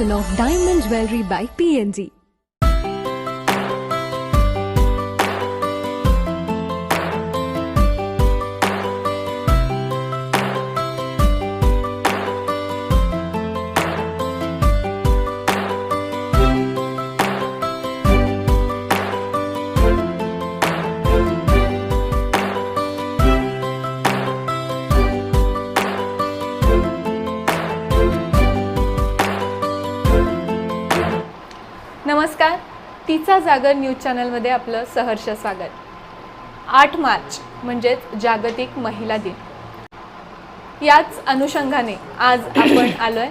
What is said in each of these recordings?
collection of diamond jewelry by PNG. Jagar news चॅनलमध्ये आपलं सहर्ष स्वागत. आठ मार्च म्हणजेच जागतिक महिला दिन. याच अनुषंगाने आज आपण आलोय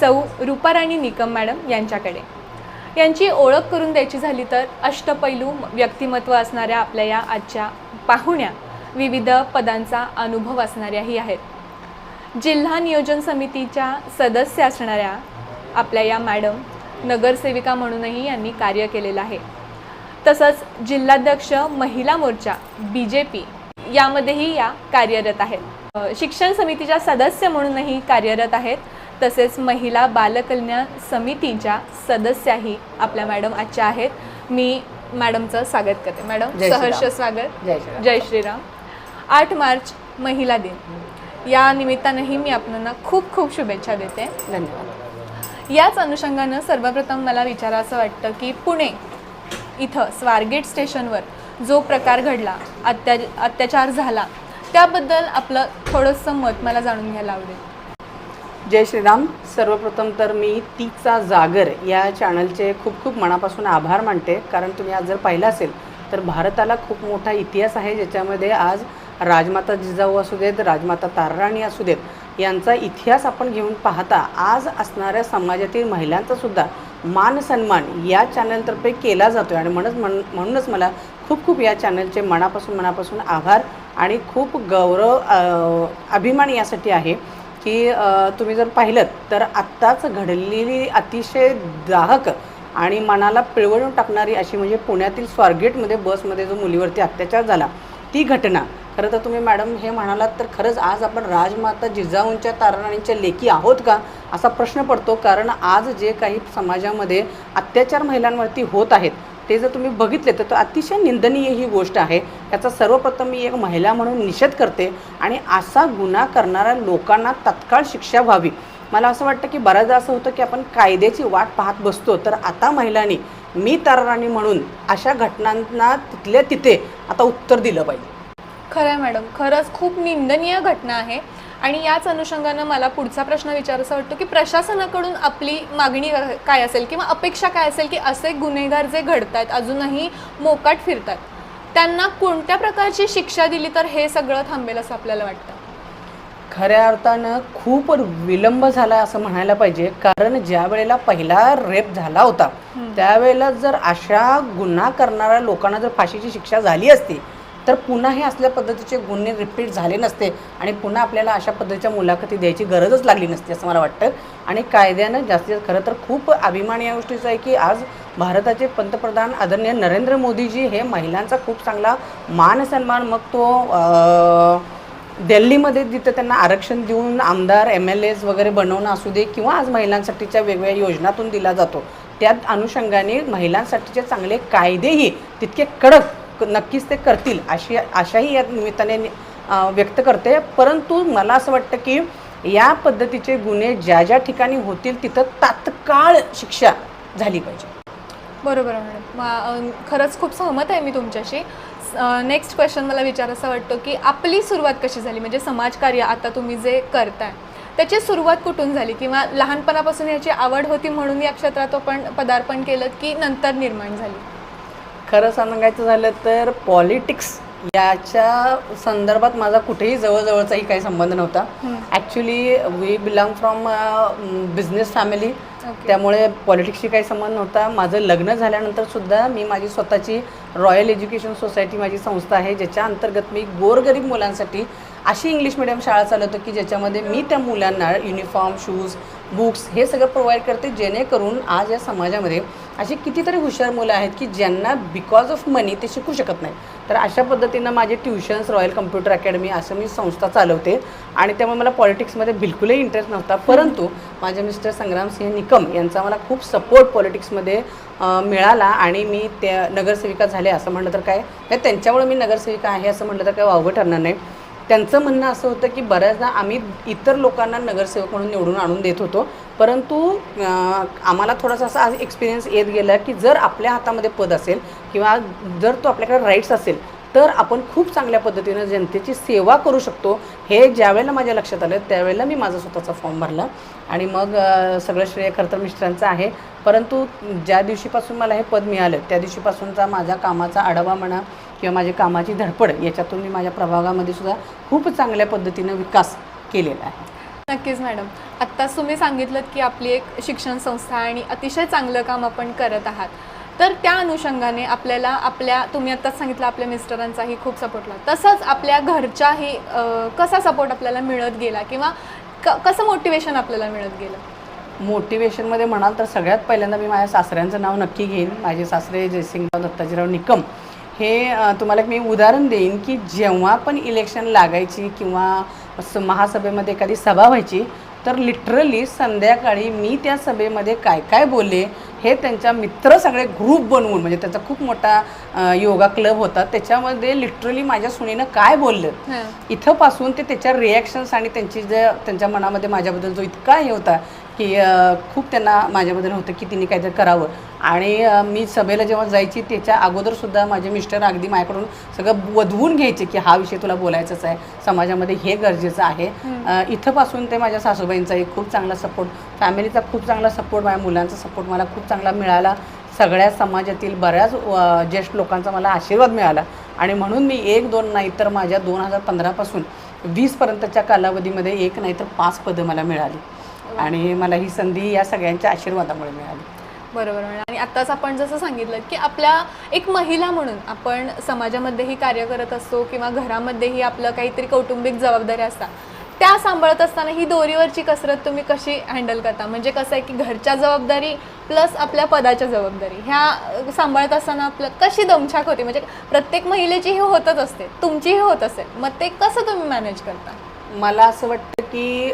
सौ रूपाराणी निकम मॅडम यांच्याकडे. यांची ओळख करून द्यायची झाली तर अष्टपैलू व्यक्तिमत्व असणाऱ्या आपल्या या आजच्या पाहुण्या विविध पदांचा अनुभव असणाऱ्याही आहेत. जिल्हा नियोजन समितीच्या सदस्य असणाऱ्या आपल्या या मॅडम नगरसेविका म्हणूनही यांनी कार्य केलेलं आहे. तसंच जिल्हाध्यक्ष महिला मोर्चा बी जे पी यामध्येही या कार्यरत आहेत. शिक्षण समितीच्या सदस्य म्हणूनही कार्यरत आहेत. तसेच महिला बालकल्याण समितीच्या सदस्याही आपल्या मॅडम आजच्या आहेत. मी मॅडमचं स्वागत करते. मॅडम. सहर्ष स्वागत. जय श्रीराम. जय श्रीराम. आठ मार्च महिला दिन. या निमित्तानंही मी आपल्याला खूप खूप शुभेच्छा देते. धन्यवाद. याच अनुषंगानं सर्वप्रथम मला विचारायचं वाटतं की पुणे इथं स्वारगेट स्टेशनवर जो प्रकार घडला अत्या अत्याचार झाला त्याबद्दल आपलं थोडंसं मत मला जाणून घ्यायला आवडेल. जय श्रीराम. सर्वप्रथम तर मी तिचा जागर या चॅनलचे खूप खूप मनापासून आभार मानते. कारण तुम्ही आज जर पाहिलं असेल तर भारताला खूप मोठा इतिहास आहे ज्याच्यामध्ये आज राजमाता जिजाऊ असू देत राजमाता तारराणी असू देत यांचा इतिहास आपण घेऊन पाहता आज असणाऱ्या समाजातील महिलांचा सुद्धा मान सन्मान या चॅनलतर्फे केला जातो आणि म्हणूनच म्हण म्हणूनच मला खूप खूप या चॅनलचे मनापासून मनापासून आभार आणि खूप गौरव अभिमान यासाठी आहे की तुम्ही जर पाहिलं तर आत्ताच घडलेली अतिशय दाहक आणि मनाला पिळवळून टाकणारी अशी म्हणजे पुण्यातील स्वारगेटमध्ये बसमध्ये जो मुलीवरती अत्याचार झाला ती घटना खरं तर तुम्ही मॅडम हे म्हणालात तर खरंच आज आपण राजमाता जिजाऊंच्या ताराराणींच्या लेखी आहोत का असा प्रश्न पडतो. कारण आज जे काही समाजामध्ये अत्याचार महिलांवरती होत आहेत ते जर तुम्ही बघितले तर तो अतिशय निंदनीय ही गोष्ट आहे. याचा सर्वप्रथम मी एक महिला म्हणून निषेध करते आणि असा गुन्हा करणाऱ्या लोकांना तत्काळ शिक्षा व्हावी. मला असं वाटतं की बऱ्याचदा असं होतं की आपण कायद्याची वाट पाहत बसतो तर आता महिलांनी मी ताराराणी म्हणून अशा घटनांना तिथल्या तिथे आता उत्तर दिलं पाहिजे. खरं आहे मॅडम. खरंच खूप निंदनीय घटना आहे. आणि याच अनुषंगानं मला पुढचा प्रश्न विचारायचा वाटतो की प्रशासनाकडून आपली मागणी काय असेल किंवा अपेक्षा काय असेल की असे गुन्हेगार जे घडतात अजूनही मोकाट फिरतात त्यांना कोणत्या प्रकारची शिक्षा दिली तर हे सगळं थांबेल असं आपल्याला वाटतं? खऱ्या अर्थानं खूप विलंब झाला असं म्हणायला पाहिजे. कारण ज्या वेळेला पहिला रेप झाला होता त्यावेळेला जर अशा गुन्हा करणाऱ्या लोकांना जर फाशीची शिक्षा झाली असती तर पुन्हा हे असल्या पद्धतीचे गुन्हे रिपीट झाले नसते आणि पुन्हा आपल्याला अशा पद्धतीच्या मुलाखती द्यायची गरजच लागली नसते असं मला वाटतं. आणि कायद्यानं जास्तीत जास्त खरं तर खूप अभिमान या गोष्टीचा आहे की आज भारताचे पंतप्रधान आदरणीय नरेंद्र मोदीजी हे महिलांचा खूप चांगला मान सन्मान मग तो दिल्लीमध्ये जिथं त्यांना आरक्षण देऊन आमदार एम एल एज वगैरे बनवणं असू दे किंवा आज महिलांसाठीच्या वेगवेगळ्या योजनातून दिला जातो त्या अनुषंगाने महिलांसाठीचे चांगले कायदेही तितके कडक नक्कीच ते करतील अशी आशाही या निमित्ताने व्यक्त करते. परंतु मला असं वाटतं की या पद्धतीचे गुन्हे ज्या ज्या ठिकाणी होतील तिथं तात्काळ शिक्षा झाली पाहिजे. बरोबर मॅडम. खरंच खूप सहमत आहे मी तुमच्याशी. नेक्स्ट क्वेश्चन मला विचार असा वाटतो की आपली सुरुवात कशी झाली? म्हणजे समाजकार्य आता तुम्ही जे करताय त्याची सुरुवात कुठून झाली? किंवा लहानपणापासून याची आवड होती म्हणून या क्षेत्रात आपण पदार्पण केलं की नंतर निर्माण झाली? खरं सांगायचं झालं तर पॉलिटिक्स याच्या संदर्भात माझा कुठेही जवळजवळचाही काही संबंध नव्हता. Actually we belong from business family. त्यामुळे पॉलिटिक्सशी काही संबंध नव्हता. माझं लग्न झाल्यानंतर सुद्धा मी माझी स्वतःची रॉयल एज्युकेशन सोसायटी माझी संस्था आहे ज्याच्या अंतर्गत मी गोरगरीब मुलांसाठी अशी इंग्लिश मिडियम शाळा चालवतो की ज्याच्यामध्ये मी त्या मुलांना युनिफॉर्म शूज बुक्स हे सगळं प्रोव्हाइड करते जेणेकरून आज या समाजामध्ये अशी कितीतरी हुशार मुलं आहेत की ज्यांना बिकॉज ऑफ मनी ते शिकू शकत नाही तर अशा पद्धतीनं माझे ट्युशन्स रॉयल कम्प्युटर अकॅडमी असं मी संस्था चालवते. आणि त्यामुळे मला पॉलिटिक्समध्ये बिलकुलही इंटरेस्ट नव्हता. परंतु माझे मिस्टर संग्राम सिंह निकम यांचा मला खूप सपोर्ट पॉलिटिक्समध्ये मिळाला आणि मी त्या नगरसेविका झाले असं म्हटलं तर काय? म्हणजे त्यांच्यामुळे मी नगरसेविका आहे असं म्हटलं तर काय वावगं ठरणार नाही. त्यांचं म्हणणं असं होतं की बऱ्याचदा आम्ही इतर लोकांना नगरसेवक म्हणून निवडून आणून देत होतो. परंतु आम्हाला थोडासा असा एक्सपिरियन्स येत गेला की जर आपल्या हातामध्ये पद असेल किंवा जर तो आपल्याकडे राईट्स असेल तर आपण खूप चांगल्या पद्धतीनं जनतेची सेवा करू शकतो. हे ज्यावेळेला माझ्या लक्षात आलं त्यावेळेला मी माझा स्वतःचा फॉर्म भरला. आणि मग सगळं श्रेय खरं तर मिस्टरांचं आहे. परंतु ज्या दिवशीपासून मला हे पद मिळालं त्या दिवशीपासूनचा माझ्या कामाचा आढावा म्हणा किंवा माझी कामाची धडपड याच्यातून मी माझ्या प्रभागामध्ये सुद्धा खूप चांगल्या पद्धतीनं विकास केलेला आहे. नक्कीच मॅडम. आत्ताच तुम्ही सांगितलं की आपली एक शिक्षण संस्था आणि अतिशय चांगलं काम आपण करत आहात. तर त्या अनुषंगाने आपल्याला आपल्या तुम्ही आत्ताच सांगितलं आपल्या मिस्टरांचाही खूप सपोर्ट लागला. तसंच आपल्या घरच्याही कसा सपोर्ट आपल्याला मिळत गेला किंवा क कसं मोटिवेशन आपल्याला मिळत गेलं? मोटिवेशनमध्ये म्हणाल तर सगळ्यात पहिल्यांदा मी माझ्या सासऱ्यांचं नाव नक्की घेईन. माझे सासरे जयसिंगराव दत्ताजीराव निकम. हे तुम्हाला एक मी उदाहरण देईन की जेव्हा पण इलेक्शन लागायची किंवा महासभेमध्ये एखादी सभा व्हायची तर लिटरली संध्याकाळी मी त्या सभेमध्ये काय काय बोलले हे त्यांच्या मित्र सगळे ग्रुप बनवून म्हणजे त्याचा खूप मोठा योगा क्लब होता त्याच्यामध्ये लिटरली माझ्या सुनेनं काय बोललं हं. इथंपासून ते त्याच्या रिॲक्शन्स आणि त्यांची जे त्यांच्या मनामध्ये माझ्याबद्दल जो इतका हे होता की खूप त्यांना माझ्याबद्दल होतं की तिने काहीतरी करावं. आणि मी सभेला जेव्हा जायची त्याच्या अगोदरसुद्धा माझे मिस्टर अगदी माझ्याकडून सगळं वधवून घ्यायचे की हा विषय तुला बोलायचाच आहे समाजामध्ये हे गरजेचं आहे. इथंपासून ते माझ्या सासूबाईंचाही खूप चांगला सपोर्ट फॅमिलीचा खूप चांगला सपोर्ट माझ्या मुलांचा सपोर्ट मला खूप चांगला मिळाला. सगळ्या समाजातील बऱ्याच ज्येष्ठ लोकांचा मला आशीर्वाद मिळाला. आणि म्हणून मी एक दोन नाही तर माझ्या दोन हजार पंधरापासून वीसपर्यंतच्या कालावधीमध्ये एक नाही तर पाच पदं मला मिळाली. आणि मला ही संधी या सगळ्यांच्या आशीर्वादामुळे मिळाली. बरोबर आणि आत्ताच आपण जसं सांगितलं की आपल्या एक महिला म्हणून आपण समाजामध्येही कार्य करत असतो किंवा घरामध्येही आपलं काहीतरी कौटुंबिक जबाबदाऱ्या असतात. त्या सांभाळत असताना ही दोरीवरची कसरत तुम्ही कशी हँडल करता? म्हणजे कसं आहे की घरच्या जबाबदारी प्लस आपल्या पदाच्या जबाबदारी. ह्या सांभाळत असताना आपलं कशी दमछाक होते? म्हणजे प्रत्येक महिलेची ही होतच असते तुमचीही होत असेल. मग ते कसं तुम्ही मॅनेज करता? मला असं वाटतं की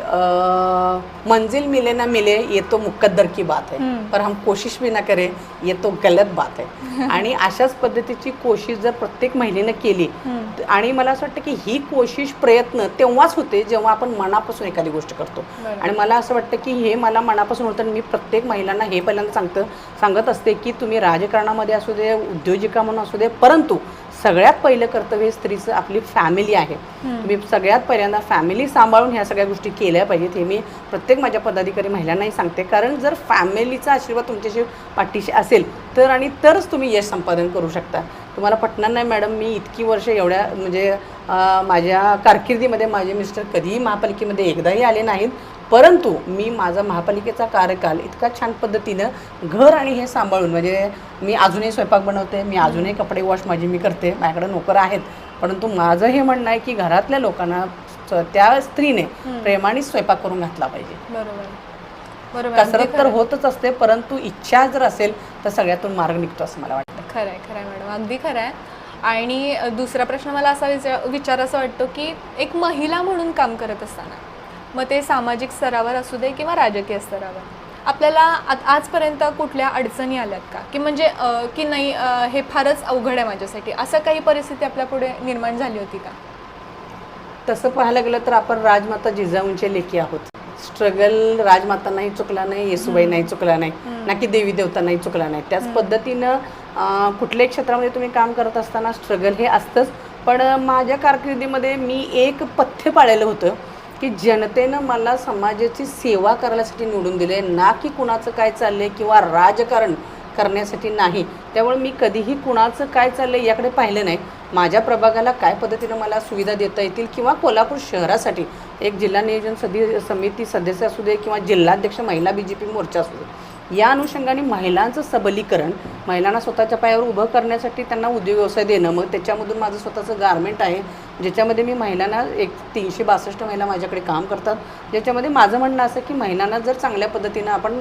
मंजिल मिले ना मिले ये तो मुकद्दर की बात है हम्म. पर हम कोशिश भी ना करें ये तो गलत बात है आणि अशाच पद्धतीची कोशिश जर प्रत्येक महिलेनं केली आणि मला असं वाटतं की ही कोशिश प्रयत्न तेव्हाच होते जेव्हा आपण मनापासून एखादी गोष्ट करतो. आणि मला असं वाटतं की हे मला मनापासून होतं मी प्रत्येक महिलांना हे पहिल्यांदा सांगतं सांगत असते की तुम्ही राजकारणामध्ये असू दे उद्योजिका म्हणून असू दे परंतु सगळ्यात पहिलं कर्तव्य स्त्रीचं आपली फॅमिली आहे. तुम्ही सगळ्यात पहिल्यांदा फॅमिली सांभाळून ह्या सगळ्या गोष्टी केल्या पाहिजेत हे मी प्रत्येक माझ्या पदाधिकारी महिलांनाही सांगते. कारण जर फॅमिलीचा आशीर्वाद तुमच्याशी पाठीशी असेल तर आणि तरच तुम्ही यश संपादन करू शकता. तुम्हाला पटणार नाही मॅडम मी इतकी वर्ष एवढ्या म्हणजे माझ्या कारकिर्दीमध्ये माझे मिस्टर कधीही महापालिकेमध्ये एकदाही आले नाहीत. परंतु मी माझा महापालिकेचा कार्यकाल इतका छान पद्धतीनं घर आणि हे सांभाळून म्हणजे मी अजूनही स्वयंपाक बनवते मी अजूनही कपडे वॉश माझी मी करते माझ्याकडे नोकर आहेत. परंतु माझं हे म्हणणं आहे की घरातल्या लोकांना त्या स्त्रीने प्रेमाने स्वयंपाक करून घातला पाहिजे. बरोबर. कसरत तर. होतच असते परंतु इच्छा जर असेल तर सगळ्यातून मार्ग निघतो असं मला वाटतं. खरं आहे खरं आहे मॅडम. अगदी खरं आहे आणि दुसरा प्रश्न मला असा विचार विचार असा वाटतो की एक महिला म्हणून काम करत असताना मग ते सामाजिक स्तरावर असू दे किंवा राजकीय स्तरावर. आपल्याला आजपर्यंत कुठल्या अडचणी आल्यात का? की म्हणजे की नाही हे फारच अवघड आहे माझ्यासाठी. असं काही परिस्थिती आपल्या पुढे निर्माण झाली होती का? तसं पाहायला गेलं तर आपण राजमाता जिजाऊंचे लेखी आहोत. स्ट्रगल राजमाता नाही चुकला नाही येसुबाई नाही चुकला नाही ना की देवी देवता नाही चुकला नाही. त्याच पद्धतीनं कुठल्याही क्षेत्रामध्ये तुम्ही काम करत असताना स्ट्रगल हे असतंच. पण माझ्या कारकिर्दीमध्ये मी एक पथ्य पाळलेलं होतं. की जनतेनं मला समाजाची सेवा करण्यासाठी निवडून दिले ना की कुणाचं काय चाललंय किंवा राजकारण करण्यासाठी नाही. त्यामुळे मी कधीही कुणाचं काय चाललंय याकडे पाहिलं नाही. माझ्या प्रभागाला काय पद्धतीनं मला सुविधा देता येतील किंवा कोल्हापूर शहरासाठी एक जिल्हा नियोजन सदी समिती सदस्य असू दे किंवा जिल्हाध्यक्ष महिला बी जे पी मोर्चा असू दे या अनुषंगाने महिलांचं सबलीकरण महिलांना स्वतःच्या पायावर उभं करण्यासाठी त्यांना उद्योग व्यवसाय देणं मग त्याच्यामधून माझं स्वतःचं गारमेंट आहे ज्याच्यामध्ये मी महिलांना एक तीनशे बासष्ट महिला माझ्याकडे काम करतात ज्याच्यामध्ये माझं म्हणणं असं की महिलांना जर चांगल्या पद्धतीनं आपण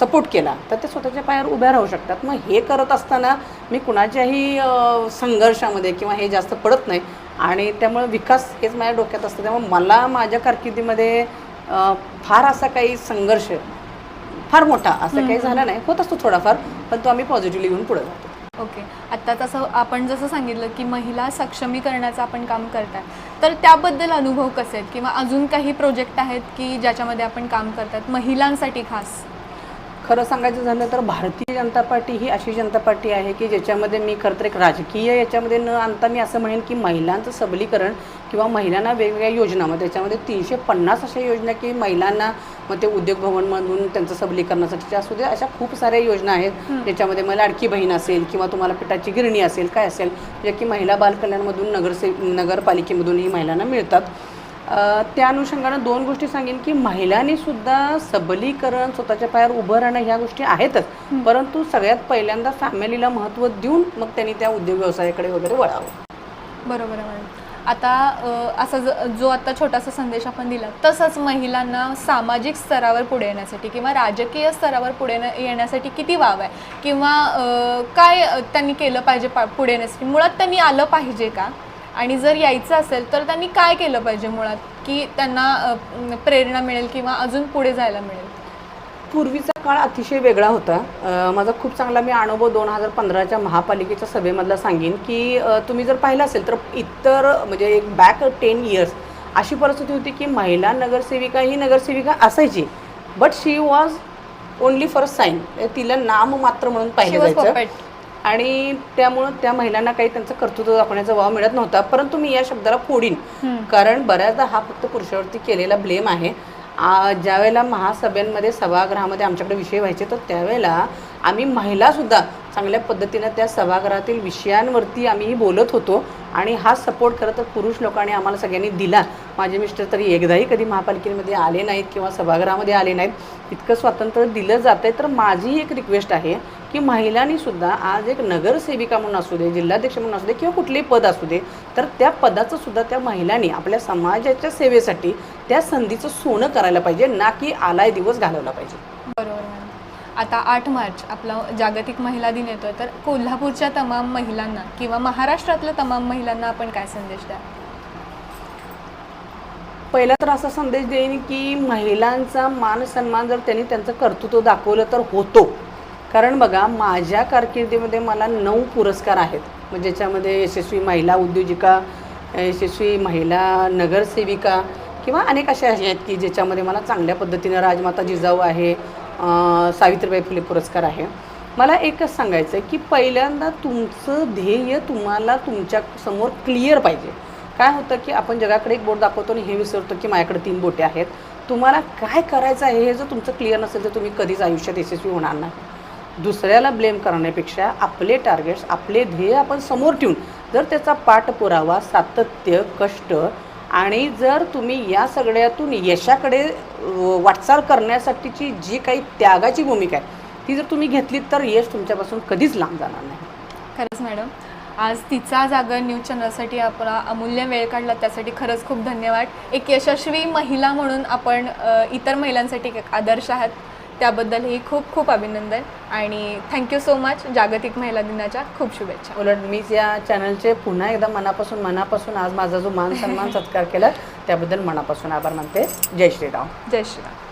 सपोर्ट केला तर ते स्वतःच्या पायावर उभ्या राहू शकतात. मग हे करत असताना मी कुणाच्याही संघर्षामध्ये किंवा हे जास्त पडत नाही. आणि त्यामुळे विकास हेच माझ्या डोक्यात असतं. त्यामुळे मला माझ्या कारकिर्दीमध्ये फार असा काही संघर्ष फार मोठा असं काही झालं नाही. होत असतो थोडाफार पण तो आम्ही पॉझिटिव्हली घेऊन पुढे जातो. ओके. आत्ता तसं आपण जसं सांगितलं की महिला सक्षमीकरणाचं आपण काम करताय तर त्याबद्दल अनुभव कसे आहेत? किंवा अजून काही प्रोजेक्ट आहेत की ज्याच्यामध्ये आपण काम करतात महिलांसाठी खास? खरं सांगायचं झालं तर भारतीय जनता पार्टी ही अशी जनता पार्टी आहे की ज्याच्यामध्ये मी खरं तर एक राजकीय याच्यामध्ये न आणता मी असं म्हणेन की महिलांचं सबलीकरण किंवा महिलांना वेगवेगळ्या योजना मग त्याच्यामध्ये तीनशे पन्नास अशा योजना की महिलांना मग ते उद्योग भवनमधून त्यांचं सबलीकरणासाठी असू दे अशा खूप साऱ्या योजना आहेत. ज्याच्यामध्ये मग लाडकी बहीण असेल किंवा तुम्हाला पिठाची गिरणी असेल काय असेल जे की महिला बालकल्याणमधून नगरसे नगरपालिकेमधून ही महिलांना मिळतात. त्या अनुषंगानं दोन गोष्टी सांगेन की महिलांनी सुद्धा सबलीकरण स्वतःच्या पायावर उभं राहणं ह्या गोष्टी आहेतच. परंतु सगळ्यात पहिल्यांदा फॅमिलीला महत्त्व देऊन मग त्यांनी त्या उद्योग व्यवसायाकडे वगैरे वळावं. बरोबर आहे मॅडम. आता असा ज आता छोटासा संदेश आपण दिला तसंच महिलांना सामाजिक स्तरावर पुढे येण्यासाठी किंवा राजकीय स्तरावर पुढे येण्यासाठी किती वाव आहे? किंवा काय त्यांनी केलं पाहिजे पा पुढे येण्यासाठी? मुळात त्यांनी आलं पाहिजे का? आणि जर यायचं असेल तर त्यांनी काय केलं पाहिजे मुळात? की त्यांना प्रेरणा मिळेल किंवा अजून पुढे जायला मिळेल? पूर्वीचा काळ अतिशय वेगळा होता. माझा खूप चांगला मी अनुभव दोन हजार पंधराच्या महापालिकेच्या सभेमधला सांगेन की तुम्ही जर पाहिलं असेल तर इतर म्हणजे एक बॅक टेन इयर्स अशी परिस्थिती होती की महिला नगरसेविका ही नगरसेविका असायची. But she was only for sign तिला नाम मात्र म्हणून पाहिलं जायचं. आणि त्यामुळं त्या महिलांना काही त्यांचं कर्तृत्व दाखवण्याचा वाव मिळत नव्हता. परंतु मी या शब्दाला फोडीन. कारण बऱ्याचदा हा फक्त पुरुषावरती केलेला ब्लेम आहे. ज्यावेळेला महासभेमध्ये सभागृहामध्ये आमच्याकडे विषय व्हायचे तर त्यावेळेला आम्ही महिलासुद्धा चांगल्या पद्धतीनं त्या सभागृहातील विषयांवरती आम्ही बोलत होतो. आणि हा सपोर्ट खरं तर पुरुष लोकांनी आम्हाला सगळ्यांनी दिला. माझे मिस्टर तरी एकदाही कधी महापालिकेमध्ये आले नाहीत किंवा सभागृहामध्ये आले नाहीत. इतकं स्वातंत्र्य दिलं जात आहे तर माझी एक रिक्वेस्ट आहे. की महिलांनी सुद्धा आज एक नगरसेविका म्हणून असू दे जिल्हाध्यक्ष म्हणून असू दे किंवा कुठलेही पद असू दे तर त्या पदाचं सुद्धा त्या महिलांनी आपल्या समाजाच्या सेवेसाठी त्या संधीचं सोनं करायला पाहिजे ना की आलाय दिवस घालवला पाहिजे. बरोबर मॅडम आता आठ मार्च आपला जागतिक महिला दिन येतोय तर कोल्हापूरच्या तमाम महिलांना किंवा महाराष्ट्रातल्या तमाम महिलांना आपण काय संदेश द्या पहिला तर असा संदेश देईन की महिलांचा मान सन्मान जर त्यांनी त्यांचं कर्तृत्व दाखवलं तर होतो. कारण बघा माझ्या कारकिर्दीमध्ये मला नऊ पुरस्कार आहेत. मग ज्याच्यामध्ये यशस्वी महिला उद्योजिका यशस्वी महिला नगरसेविका किंवा अनेक अशा आहेत की ज्याच्यामध्ये मला चांगल्या पद्धतीनं राजमाता जिजाऊ आहे सावित्रीबाई फुले पुरस्कार आहे. मला एकच सांगायचं आहे की पहिल्यांदा तुमचं ध्येय तुम्हाला तुमच्यासमोर क्लिअर पाहिजे. काय होतं की आपण जगाकडे एक बोट दाखवतो आणि हे विसरतो की माझ्याकडे तीन बोटे आहेत. तुम्हाला काय करायचं आहे हे जर तुमचं क्लिअर नसेल तर तुम्ही कधीच आयुष्यात यशस्वी होणार नाही. दुसऱ्याला ब्लेम करण्यापेक्षा आपले टार्गेट्स आपले ध्येय आपण समोर ठेवून जर त्याचा पाठपुरावा सातत्य कष्ट आणि जर तुम्ही या सगळ्यातून यशाकडे वाटचाल करण्यासाठीची जी काही त्यागाची भूमिका आहे ती जर तुम्ही घेतली तर यश तुमच्यापासून कधीच लांब जाणार नाही. खरंच मॅडम. आज तिचा जागर न्यूज चॅनलसाठी आपला अमूल्य वेळ काढला त्यासाठी खरंच खूप धन्यवाद. एक यशस्वी महिला म्हणून आपण इतर महिलांसाठी एक आदर्श आहात. त्याबद्दलही खूप खूप अभिनंदन आणि थँक्यू सो मच जागतिक महिला दिनाच्या खूप शुभेच्छा. उलट मीच या चॅनलचे पुन्हा एकदा मनापासून मनापासून आज माझा जो मान सन्मान सत्कार केला त्याबद्दल मनापासून आभार मानते. जय श्रीराम. जय श्रीराम.